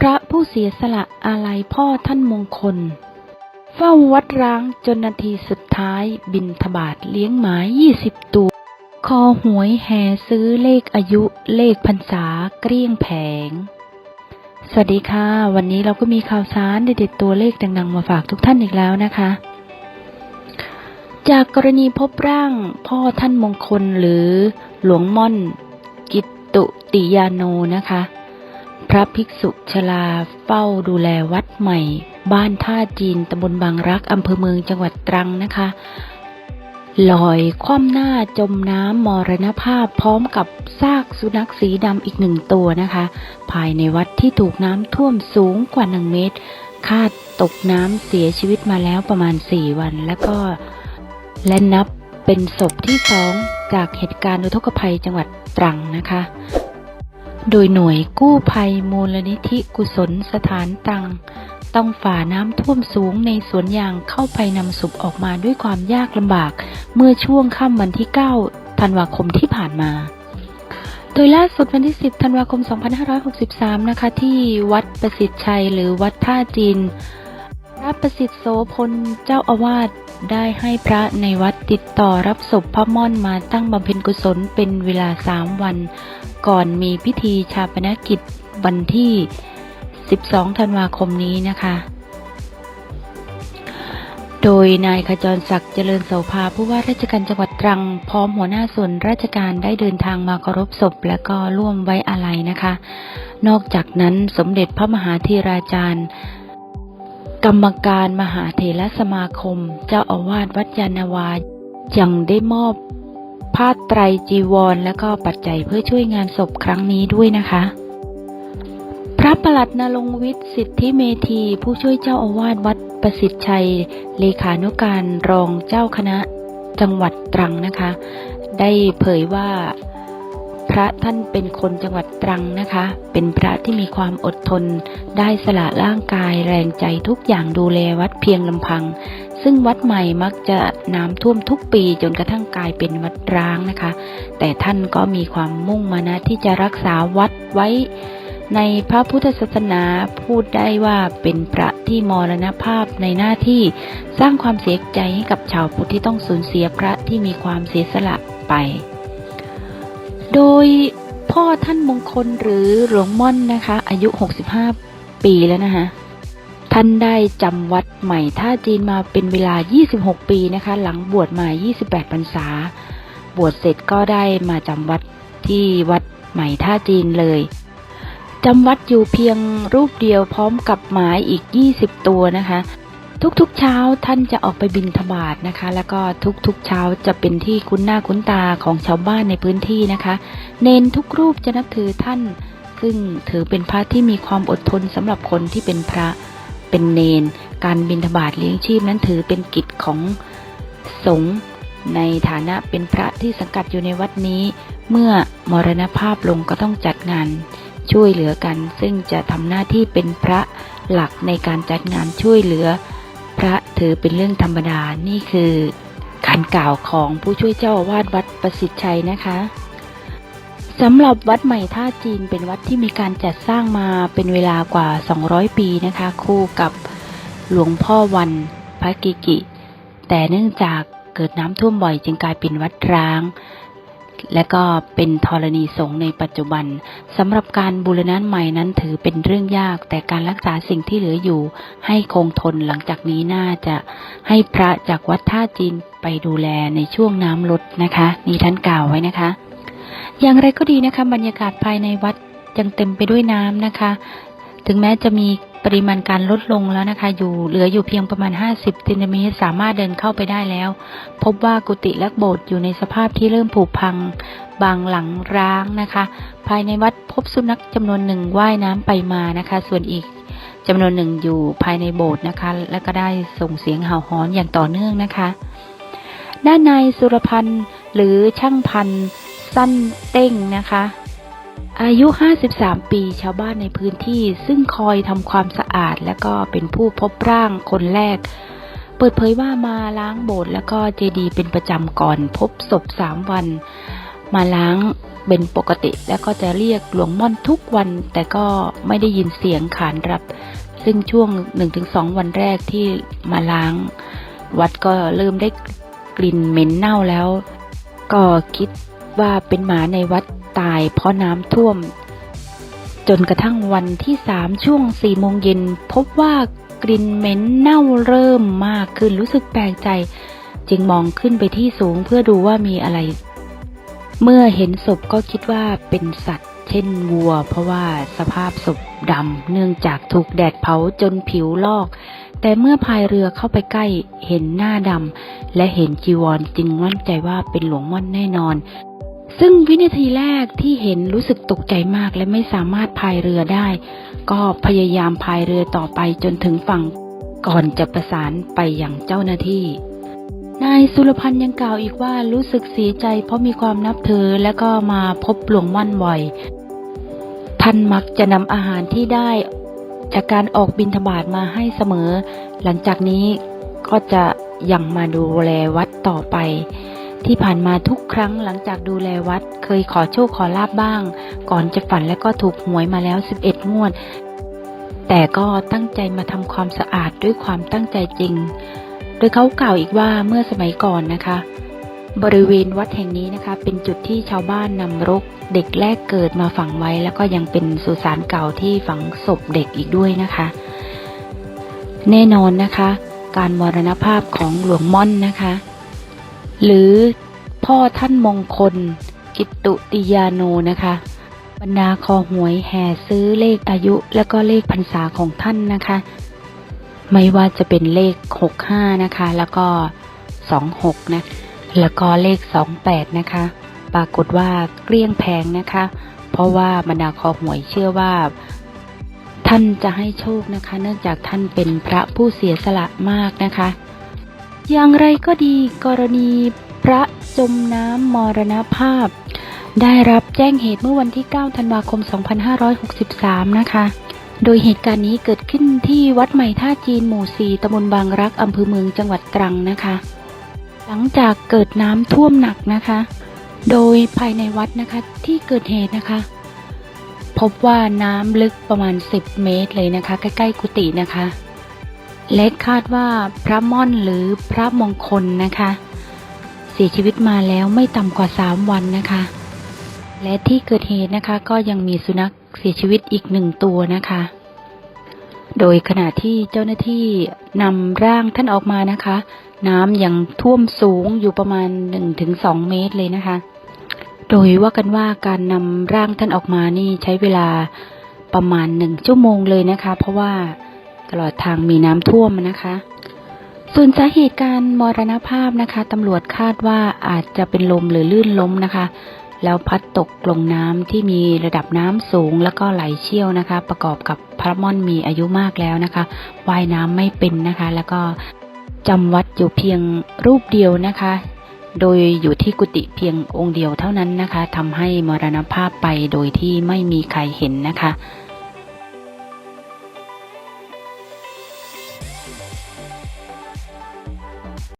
พระผู้เสียสละอาลัยพ่อท่านมงคล เฝ้าวัดร้างจนนาทีสุดท้ายบินทบาทเลี้ยงหมายี่สิบตัว คอหวยแห่ซื้อเลขอายุเลขพรรษาเกลี้ยงแผง สวัสดีค่ะ วันนี้เราก็มีข่าวสารเด็ดๆตัวเลขดังๆมาฝากทุกท่านอีกแล้วนะคะจากกรณีพบร่างพ่อท่านมงคลหรือหลวงม่อน กิตตุติยาโนนะคะ พระภิกษุชลาเฝ้าดูแลวัดใหม่ บ้านท่าจีนตำบลบางรักอำเภอเมืองจังหวัดตรังนะคะลอยคว่ำหน้าจมน้ำมรณภาพพร้อมกับซากสุนัขสีดำอีกหนึ่งตัวนะคะ ภายในวัดที่ถูกน้ำท่วมสูงกว่าหนึ่งเมตร คาดตกน้ำเสียชีวิตมาแล้วประมาณ 4 วัน แล้วก็และนับเป็นศพที่สองจากเหตุการณ์อุทกภัยจังหวัดตรังนะคะ โดยหน่วยกู้ภัยมูลนิธิกุศลสถานตัง ต้องฝ่าน้ำท่วมสูงในสวนยางเข้าไปนำศพออกมาด้วยความยากลำบาก เมื่อช่วงค่ำวันที่ 9 ธันวาคมที่ผ่านมา โดยล่าสุดวันที่ 10 ธันวาคม 2563 นะคะ ที่วัดประสิทธิ์ชัยหรือวัดท่าจีน ระประสิทธิ์โสพลเจ้าอาวาสได้ให้พระในวัดติดต่อรับศพพระม่อนมาตั้งบำเพ็ญกุศลเป็นเวลาสามวัน ก่อนมีพิธีชาปนกิจวันที่ 12 ธันวาคมนี้นะคะ โดยนายขจรศักดิ์เจริญโสภาผู้ว่าราชการจังหวัดตรัง พร้อมหัวหน้าส่วนราชการได้เดินทางมาเคารพศพและก็ร่วมไว้อาลัยนะคะ นอกจากนั้นสมเด็จพระมหาธีราจารย์ กรรมการมหาเถรสมาคม เจ้าอาวาสวัดยานาวายังได้มอบผ้าไตรจีวร และก็ปัจจัยเพื่อช่วยงานศพครั้งนี้ด้วยนะคะ พระประหลัดนรงวิทย์สิทธิเมธี ผู้ช่วยเจ้าอาวาสวัดประสิทธิ์ชัย เลขานุการรองเจ้าคณะจังหวัดตรังนะคะ ได้เผยว่า พระท่านเป็นคนจังหวัดตรังนะคะ เป็นพระที่มีความอดทน ได้สละร่างกายแรงใจทุกอย่างดูแลวัดเพียงลำพัง ซึ่งวัดใหม่มักจะน้ำท่วมทุกปีจนกระทั่งกลายเป็นวัดร้างนะคะ แต่ท่านก็มีความมุ่งมานะที่จะรักษาวัดไว้ ในพระพุทธศาสนาพูดได้ว่าเป็นพระที่มรณภาพในหน้าที่สร้างความเสียใจให้กับชาวพุทธที่ต้องสูญเสียพระที่มีความเสียสละไป โดยพ่อท่านมงคลหรือหลวงม่อนนะคะ อายุ 65 ปีแล้วนะคะ ท่านได้จำวัดใหม่ท่าจีนมาเป็นเวลา 26 ปีนะคะ หลังบวชมา 28 พรรษา บวชเสร็จก็ได้มาจำวัดที่วัดใหม่ท่าจีนเลยจำวัดอยู่เพียงรูปเดียวพร้อมกับหมายอีก 20 ตัวนะคะ ทุกๆเช้าท่านจะออกไปบินทบาทนะคะ แล้วก็ทุกๆเช้าจะเป็นที่คุ้นหน้าคุ้นตาของชาวบ้านในพื้นที่นะคะ เนนทุกรูปจะนับถือท่าน ซึ่งถือเป็นพระที่มีความอดทนสำหรับคนที่เป็นพระเป็นเนน การบินทบาทเลี้ยงชีพนั้นถือเป็นกิจของสงฆ์ในฐานะเป็นพระที่สังกัดอยู่ในวัดนี้ เมื่อมรณภาพลงก็ต้องจัดงานช่วยเหลือกัน ซึ่งจะทำหน้าที่เป็นพระหลักในการจัดงานช่วยเหลือ พระถือเป็นเรื่องธรรมดา นี่คือการกล่าวของผู้ช่วยเจ้าอาวาสวัดประสิทธิ์ชัยนะคะสำหรับวัดใหม่ท่าจีนเป็นวัดที่มีการจัดสร้างมาเป็นเวลากว่า 200 ปีนะคะ คู่กับหลวงพ่อวันพระกิกิ แต่เนื่องจากเกิดน้ำท่วมบ่อยจึงกลายเป็นวัดร้าง และก็เป็นธรณีสงฆ์ในปัจจุบันสำหรับการบูรณะใหม่นั้นถือเป็นเรื่องยาก แต่การรักษาสิ่งที่เหลืออยู่ ให้คงทนหลังจากนี้น่าจะให้พระจากวัดท่าจีนไปดูแลในช่วงน้ำลดนะคะ นี่ท่านกล่าวไว้นะคะ อย่างไรก็ดีนะคะ บรรยากาศภายในวัดยังเต็มไปด้วยน้ำนะคะ ถึงแม้จะมี ปริมาณการลดลงแล้วนะคะ อยู่เหลืออยู่เพียงประมาณ 50เซนติเมตรสามารถเดินเข้าไปได้แล้ว พบว่ากุฏิและโบสถ์อยู่ในสภาพที่เริ่มผุพัง บางหลังร้างนะคะ ภายในวัดพบสุนัขจำนวนหนึ่งว่ายน้ำไปมานะคะ ส่วนอีกจำนวนหนึ่งอยู่ภายในโบสถ์นะคะ และก็ได้ส่งเสียงเห่าหอนอย่างต่อเนื่องนะคะ ด้านในสุรพันธ์หรือช่างพันธ์สั้นเต้งนะคะ อายุ 53 ปี ชาวบ้านในพื้นที่ซึ่งคอยทำความสะอาด และก็เป็นผู้พบร่างคนแรก เปิดเผยว่ามาล้างโบสถ์แล้วก็เจดีย์เป็นประจำก่อนพบศพ 3 วัน มาล้างเป็นปกติ แล้วก็จะเรียกหลวงม่อนทุกวัน แต่ก็ไม่ได้ยินเสียงขานรับ ซึ่งช่วง 1-2 วันแรกที่มาล้าง วัดก็เริ่มได้กลิ่นเหม็นเน่าแล้ว ก็คิดว่าเป็นหมาในวัด ตายเพราะน้ำท่วม จนกระทั่งวันที่สามช่วงสี่โมงเย็นพบว่ากลิ่นเหม็นเน่าเริ่มมากขึ้นรู้สึกแปลกใจ จึงมองขึ้นไปที่สูงเพื่อดูว่ามีอะไร เมื่อเห็นศพก็คิดว่าเป็นสัตว์ เช่นวัว เพราะว่าสภาพศพดำเนื่องจากถูกแดดเผาจนผิวลอก แต่เมื่อพายเรือเข้าไปใกล้เห็นหน้าดำและเห็นจีวรจึงมั่นใจว่าเป็นหลวงม่อนแน่นอน ซึ่งวินาทีแรกที่เห็นรู้สึกตกใจมากและไม่สามารถพายเรือได้ ก็พยายามพายเรือต่อไปจนถึงฝั่ง ก่อนจะประสานไปอย่างเจ้าหน้าที่ นายสุรพันธ์ยังกล่าวอีกว่ารู้สึกเสียใจ เพราะมีความนับถือและก็มาพบหลวงม่อนบ่อย ท่านมักจะนำอาหารที่ได้ จากการออกบินทบาทมาให้เสมอ หลังจากนี้ก็จะยังมาดูแลวัดต่อไป ที่ผ่านมาทุกครั้งหลังจากดูแลวัด เคยขอโชคขอลาบบ้าง ก่อนจะฝันและก็ถูกหวยมาแล้ว 11 งวด แต่ก็ตั้งใจมาทำความสะอาดด้วยความตั้งใจจริง โดยเขากล่าวอีกว่าเมื่อสมัยก่อนนะคะ บริเวณวัดแห่งนี้นะคะ เป็นจุดที่ชาวบ้านนำรกเด็กแรกเกิดมาฝังไว้ แล้วก็ยังเป็นสุสานเก่าที่ฝังศพเด็กอีกด้วยนะคะ แน่นอนนะคะ การมรณภาพของหลวงม่อนนะคะ หรือพ่อท่านมงคล กิตตุติยาโนนะคะ บรรดาคอหวยแห่ซื้อเลขอายุและก็เลขพรรษาของท่านนะคะ ไม่ว่าจะเป็นเลข 65 นะคะ แล้วก็ 26 นะ แล้วก็เลข 28 นะคะ ปรากฏว่าเกลี้ยงแพงนะคะ เพราะว่าบรรดาคอหวยเชื่อว่าท่านจะให้โชคนะคะ เนื่องจากท่านเป็นพระผู้เสียสละมากนะคะ อย่างไรก็ดีกรณีพระจมน้ำมรณภาพ ได้รับแจ้งเหตุเมื่อวันที่ 9 ธันวาคม 2563 นะคะ โดยเหตุการณ์นี้เกิดขึ้นที่วัดใหม่ท่าจีนหมู่ 4ตำบลบางรักอำเภอเมืองจังหวัดตรังนะคะ หลังจากเกิดน้ำท่วมหนักนะคะ โดยภายในวัดนะคะที่เกิดเหตุนะคะ พบว่าน้ำลึกประมาณ 10 เมตรเลยนะคะ ใกล้ๆกุฏินะคะ และคาดว่าพระม่อนหรือพระมงคลนะคะ เสียชีวิตมาแล้วไม่ต่ำกว่า 3 วันนะคะ และที่เกิดเหตุนะคะก็ยังมีสุนัขเสียชีวิตอีกหนึ่งตัวนะคะ โดยขณะที่เจ้าหน้าที่นำร่างท่านออกมานะคะ น้ำยังท่วมสูงอยู่ประมาณ 1-2 เมตรเลยนะคะ โดยว่ากันว่าการนำร่างท่านออกมานี่ใช้เวลาประมาณหนึ่งชั่วโมงเลยนะคะ เพราะว่า ตลอดทางมีน้ำท่วมนะคะ ส่วนสาเหตุการมรณภาพนะคะตำรวจคาดว่าอาจจะเป็นลมหรือลื่นล้มนะคะ แล้วพัดตกลงน้ำที่มีระดับน้ำสูงแล้วก็ไหลเชี่ยวนะคะ ประกอบกับพระม่อนมีอายุมากแล้วนะคะว่ายน้ำไม่เป็นนะคะ แล้วก็จำวัดอยู่เพียงรูปเดียวนะคะ โดยอยู่ที่กุฏิเพียงองค์เดียวเท่านั้นนะคะทำให้มรณภาพไปโดยที่ไม่มีใครเห็นนะคะ